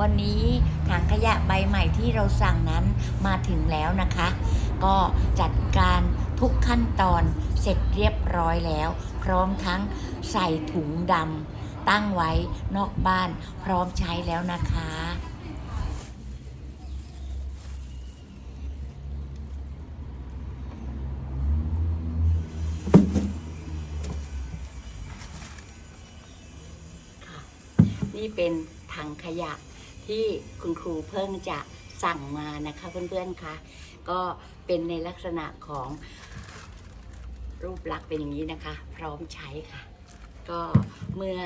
วันนี้ถังขยะใบใหม่ที่เราสั่งนั้นมาถึงแล้วนะคะ ก็จัดการทุกขั้นตอนเสร็จเรียบร้อยแล้ว พร้อมทั้งใส่ถุงดำตั้งไว้นอกบ้านพร้อมใช้แล้วนะคะนี่เป็นถังขยะ ที่คุณครูเพิ่งจะสั่งมานะคะเพื่อนๆคะก็เป็นในลักษณะของรูปลักษณ์เป็นอย่างนี้นะคะ พร้อมใช้ค่ะ ก็เมื่อ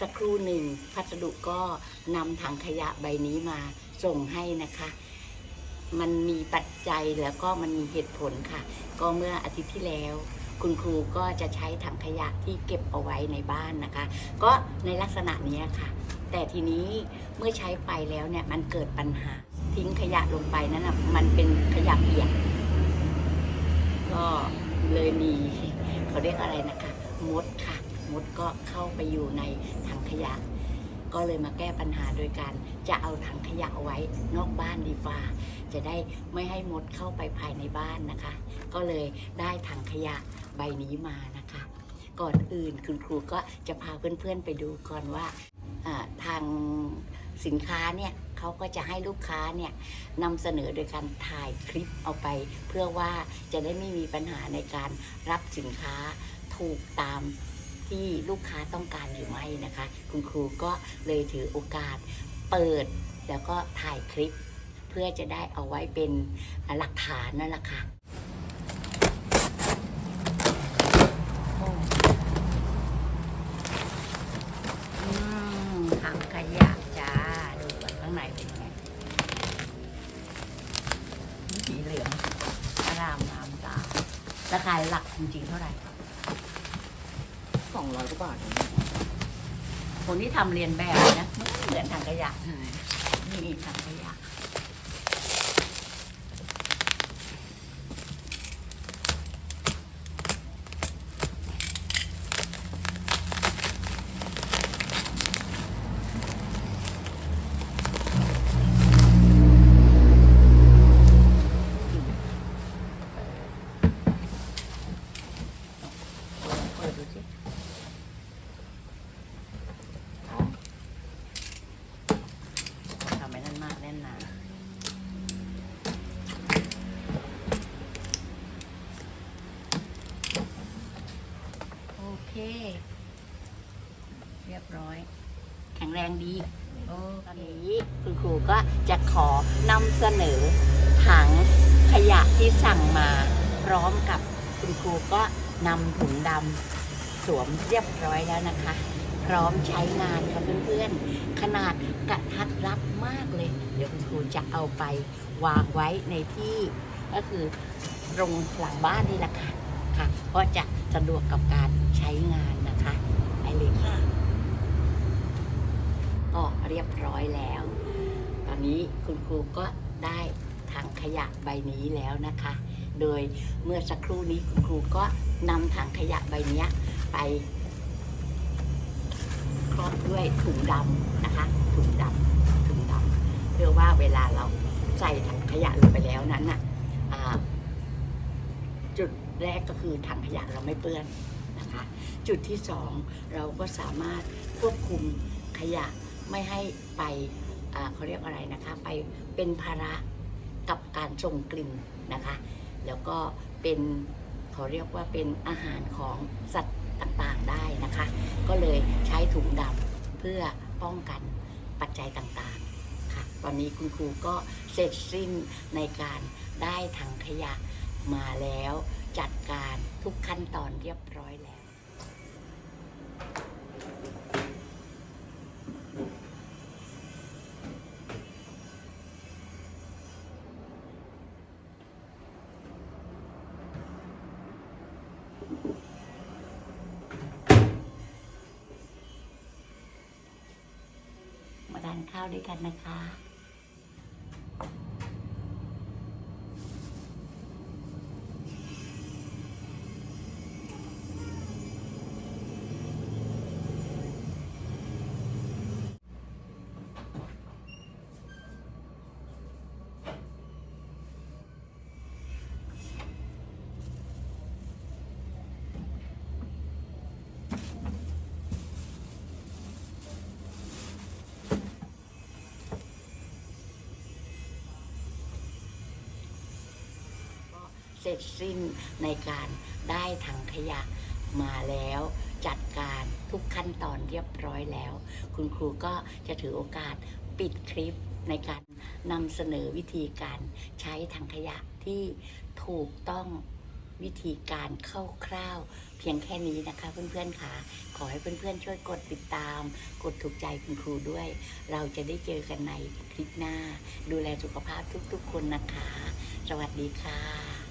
สักครู่หนึ่งพัสดุก็นำถังขยะใบนี้มาส่งให้นะคะ มันมีปัจจัยแล้วก็มันมีเหตุผลค่ะ ก็เมื่ออาทิตย์ที่แล้ว คุณครูก็จะใช้ถังขยะที่เก็บเอาไว้ในบ้านนะคะ ก็ในลักษณะนี้ค่ะ แต่ทีนี้เมื่อใช้ไปแล้วเนี่ยมันเกิดปัญหาทิ้งขยะลงไปนั้นนะมันเป็นขยะเปียกก็เลยมีเขาเรียกอะไรนะคะ มดค่ะ มดก็เข้าไปอยู่ในถังขยะ ก็เลยมาแก้ปัญหาโดยการจะเอาถังขยะเอาไว้นอกบ้านดีฟ้าจะได้ไม่ให้มดเข้าไปภายในบ้านนะคะ ก็เลยได้ถังขยะใบนี้มานะคะ ก่อนอื่นคุณครูก็จะพาเพื่อนๆไปดูก่อนว่าทางสินค้าเนี่ยเขาก็จะให้ลูกค้าเนี่ยนำเสนอโดยการถ่ายคลิปเอาไป เพื่อว่าจะได้ไม่มีปัญหาในการรับสินค้าถูกตาม ที่ลูกค้าต้องการหรือไม่นะคะ คุณครูก็เลยถือโอกาสเปิดแล้วก็ถ่ายคลิป เพื่อจะได้เอาไว้เป็นหลักฐานนั่นแหละค่ะอืมถังขยะจ้า ดูก่อนข้างในเป็นไงสีเหลืองอารามงามตาราคาหลักจริงๆเท่าไหร่ สองร้อยกว่าบาทคนที่ทำเรียนแบบนะเหมือนถังขยะนี่ถังขยะ เปิดดูสิทำให้นั่นมากแน่นหนาโอเค เรียบร้อย แข็งแรงดีโอ้ตอนนี้คุณครูก็จะขอนำเสนอถังขยะที่สั่งมาพร้อมกับคุณครูก็นำถุงดำสวมเรียบร้อยแล้วนะคะ พร้อมใช้งานค่ะเพื่อนๆ ขนาดกระทัดรัดมากเลย เดี๋ยวคุณครูจะเอาไปวางไว้ในที่ก็คือตรงหลังบ้านนี่แหละค่ะค่ะ เพราะจะสะดวกกับการใช้งานนะคะ ไปเลยค่ะก็เรียบร้อยแล้ว ตอนนี้คุณครูก็ได้ถังขยะใบนี้แล้วนะคะ โดยเมื่อสักครู่นี้คุณครูก็นำถังขยะใบนี้ไปครอบด้วยถุงดำนะคะ ถุงดำถุงดำเพื่อว่าเวลาเราใส่ถังขยะลงไปแล้วนั้นน่ะอ่าจุดแรกก็คือถังขยะเราไม่เปื้อนนะคะ จุดที่สองเราก็สามารถควบคุมขยะ ไม่ให้ไปเขาเรียกอะไรนะคะ ไปเป็นภาระกับการส่งกลิ่นนะคะ แล้วก็เป็นเขาเรียกว่าเป็นอาหารของสัตว์ต่างๆได้นะคะ ก็เลยใช้ถุงดำเพื่อป้องกันปัจจัยต่างๆค่ะ ตอนนี้คุณครูก็เสร็จสิ้นในการได้ถังขยะมาแล้ว จัดการทุกขั้นตอนเรียบร้อยแล้ว มาทานข้าวด้วยกันนะคะ เสร็จสิ้นในการได้ถังขยะมาแล้วจัดการทุกขั้นตอนเรียบร้อยแล้ว คุณครูก็จะถือโอกาสปิดคลิปในการนำเสนอวิธีการใช้ถังขยะที่ถูกต้องวิธีการคร่าวๆเพียงแค่นี้นะคะเพื่อนๆค่ะ ขอให้เพื่อนๆช่วยกดติดตาม กดถูกใจคุณครูด้วย เราจะได้เจอกันในคลิปหน้า ดูแลสุขภาพทุกๆคนนะคะ สวัสดีค่ะ